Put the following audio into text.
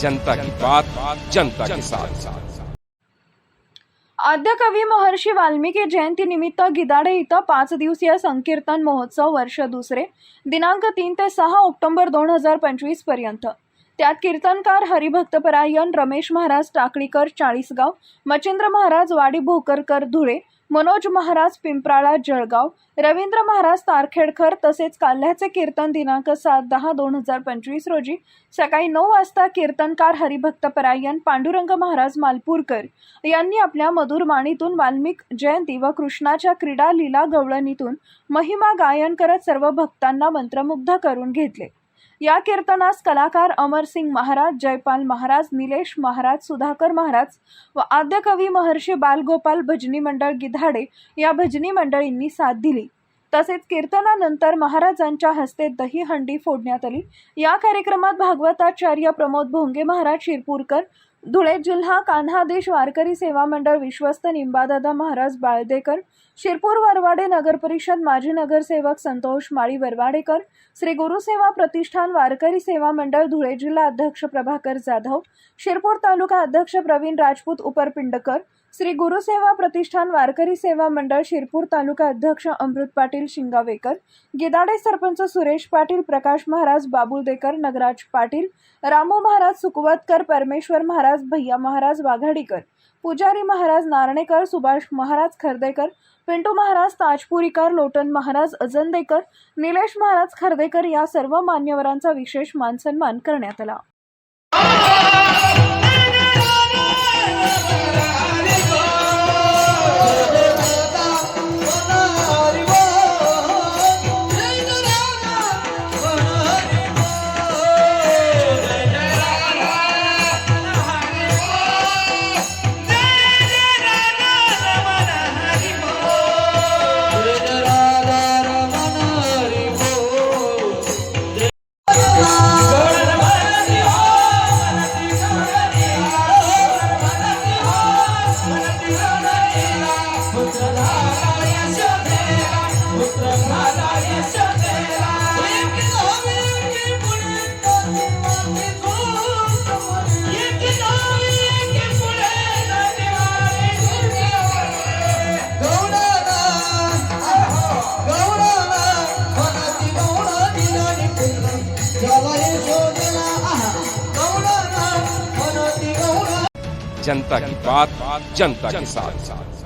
जनता की बात जनता के साथ। आद्यकवी महर्षी वाल्मिकी जयंती निमित्त गिदाडे इथं पाच दिवसीय संकीर्तन महोत्सव वर्ष दुसरे दिनांक तीन ते सहा ऑक्टोबर दोन हजार पंचवीसपर्यंत. त्यात कीर्तनकार हरिभक्तपरायण रमेश महाराज टाकळीकर चाळीसगाव मचिंद्र महाराज वाडी भोकरकर धुळे मनोज महाराज पिंपराळा जळगाव रवींद्र महाराज तारखेडकर तसेच काल्ह्याचे कीर्तन दिनांक सात दहा दोन हजार पंचवीस रोजी सकाळी नऊ वाजता कीर्तनकार हरिभक्तपरायण पांडुरंग महाराज मालपूरकर यांनी आपल्या मधुर माणीतून वाल्मिक जयंती व कृष्णाच्या क्रीडा लीला गवळणीतून महिमा गायन करत सर्व भक्तांना मंत्रमुग्ध करून घेतले. या कीर्तनास कलाकार अमरसिंग महाराज जयपाल महाराज निलेश महाराज सुधाकर महाराज व आद्य कवी महर्षी बालगोपाल भजनी मंडळ गिधाडे या भजनी मंडळींनी साथ दिली. तसेच कीर्तनानंतर महाराजांच्या हस्ते दही हंडी फोडण्यात आली. या कार्यक्रमात भागवताचार्य प्रमोद भोंगे महाराज शिरपूरकर धुळे जिल्हा कान्हादेश वारकरी सेवा मंडळ विश्वस्त निंबादादा महाराज बाळदेकर शिरपूर वरवाडे नगर परिषद माजी नगरसेवक संतोष माळी वरवाडेकर श्री गुरुसेवा प्रतिष्ठान वारकरी सेवा मंडळ धुळे जिल्हा अध्यक्ष प्रभाकर जाधव शिरपूर तालुका अध्यक्ष प्रवीण राजपूत उपरपिंडकर श्री गुरुसेवा प्रतिष्ठान वारकरी सेवा मंडळ शिरपूर तालुका अध्यक्ष अमृत पाटील शिंगावेकर गिदाडे सरपंच सुरेश पाटील प्रकाश महाराज बाबुलदेकर नगराज पाटील रामू महाराज सुकवतकर परमेश्वर महाराज भैया महाराज वाघाडीकर पुजारी महाराज नारणेकर सुभाष महाराज खर्देकर पिंटू महाराज ताजपुरीकर लोटन महाराज अजंदेकर निलेश महाराज खर्देकर या सर्व मान्यवरांचा विशेष मानसन्मान करण्यात आला. जनता की बात जनता के साथ।